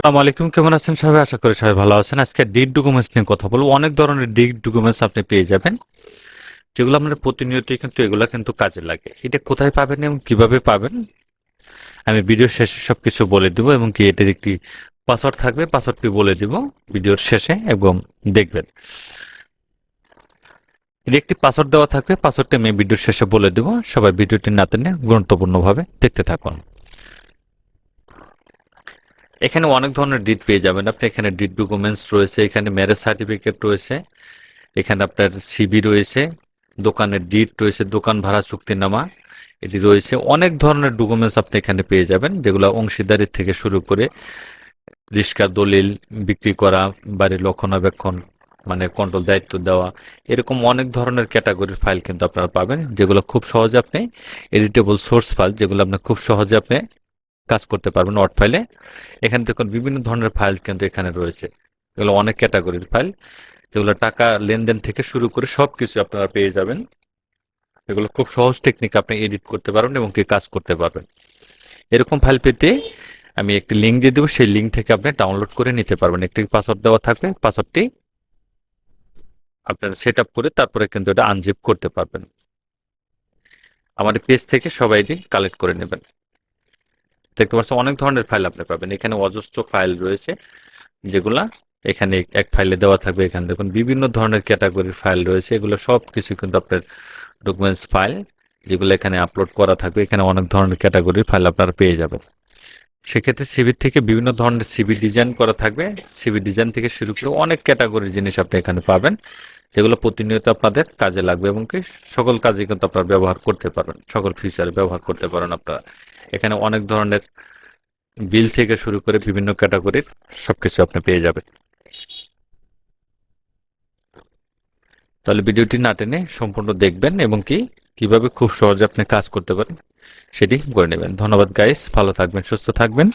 আসসালামু আলাইকুম, কেমন আছেন সবাই? আশা করি সবাই ভালো আছেন। আজকে ডিড ডকুমেন্টস নিয়ে কথা বলব। অনেক ধরনের ডিড ডকুমেন্টস আপনি পেয়ে যাবেন, যেগুলো আপনার প্রতিনিয়তই কিন্তু এগুলো কিন্তু কাজে লাগে। এটা কোথায় পাবেন এবং কীভাবে পাবেন, আমি ভিডিওর শেষে সবকিছু বলে দিব এবং কি এটার একটি পাসওয়ার্ড থাকবে পাসওয়ার্ডটি বলে দিব ভিডিওর শেষে এবং দেখবেন। এর একটি পাসওয়ার্ড দেওয়া থাকবে পাসওয়ার্ডটি আমি ভিডিওর শেষে বলে দেব। সবাই ভিডিওটি না টেনে গুরুত্বপূর্ণভাবে দেখতে থাকুন। এখানে অনেক ধরনের ডিট পেয়ে যাবেন। আপনি এখানে ডিট ডকুমেন্টস রয়েছে, এখানে ম্যারেজ সার্টিফিকেট রয়েছে, এখানে আপনার সিবি রয়েছে, দোকানের ডিট রয়েছে, দোকান ভাড়া, চুক্তিনামা, এটি রয়েছে। অনেক ধরনের ডকুমেন্টস আপনি এখানে পেয়ে যাবেন, যেগুলো অংশীদারির থেকে শুরু করে রিস্কার দলিল, বিক্রি করা, বাড়ির রক্ষণাবেক্ষণ মানে কন্ট্রোল দায়িত্ব দেওয়া, এরকম অনেক ধরনের ক্যাটাগরির ফাইল কিন্তু আপনারা পাবেন, যেগুলো খুব সহজে আপনি এডিটেবল সোর্স ফাইল যেগুলো আপনি খুব সহজে আপনি কাজ করতে পারবেন ওয়ার্ড ফাইলে এখানে দেখুন বিভিন্ন ধরনের ফাইল কিন্তু এখানে রয়েছে। এগুলো অনেক ক্যাটাগরির ফাইল যেগুলো টাকা লেনদেন থেকে শুরু করে সব কিছু আপনারা পেয়ে যাবেন। এগুলো খুব সহজ টেকনিক আপনি এডিট করতে পারবেন এবং কি কাজ করতে পারবেন। এরকম ফাইল পেতে আমি একটি লিঙ্ক দিয়ে দেবো। সেই লিঙ্ক থেকে আপনি ডাউনলোড করে নিতে পারবেন। একটি পাসওয়ার্ড দেওয়া থাকবে। পাসওয়ার্ডটি আপনারা সেট করে তারপরে কিন্তু এটা আনজিপ করতে পারবেন। আমাদের পেজ থেকে সবাই এটি কালেক্ট করে নেবেন। দেখতে পাচ্ছেন অনেক ধরনের ফাইল আপনি পাবেন। এখানে অজস্র ফাইল রয়েছে, যেগুলা এখানে এক ফাইলে দেওয়া থাকবে। এখানে দেখুন, বিভিন্ন ধরনের ক্যাটাগরির ফাইল রয়েছে। এগুলো সব কিছু কিন্তু আপনার ডকুমেন্টস ফাইল যেগুলো এখানে আপলোড করা থাকবে। এখানে অনেক ধরনের ক্যাটাগরির ফাইল আপনারা পেয়ে যাবেন। সেক্ষেত্রে সিবি থেকে বিভিন্ন ধরনের সিবি ডিজাইন করা থাকবে। সিবি ডিজাইন থেকে শুরু করে অনেক ক্যাটাগরির জিনিস আপনি এখানে পাবেন, যেগুলো প্রতিনিয়ত আপনাদের কাজে লাগবে এবং কি সকল কাজে কিন্তু আপনারা ব্যবহার করতে পারবেন। সকল ফিচার ব্যবহার করতে পারেন আপনারা। এখানে অনেক ধরনের বিল থেকে শুরু করে বিভিন্ন ক্যাটাগরির সবকিছু আপনি পেয়ে যাবেন। তাহলে ভিডিওটি না টেনে সম্পূর্ণ দেখবেন এবং কি, কীভাবে খুব সহজে আপনি কাজ করতে পারেন সেটি করে নেবেন। ধন্যবাদ গাইস ভালো থাকবেন, সুস্থ থাকবেন।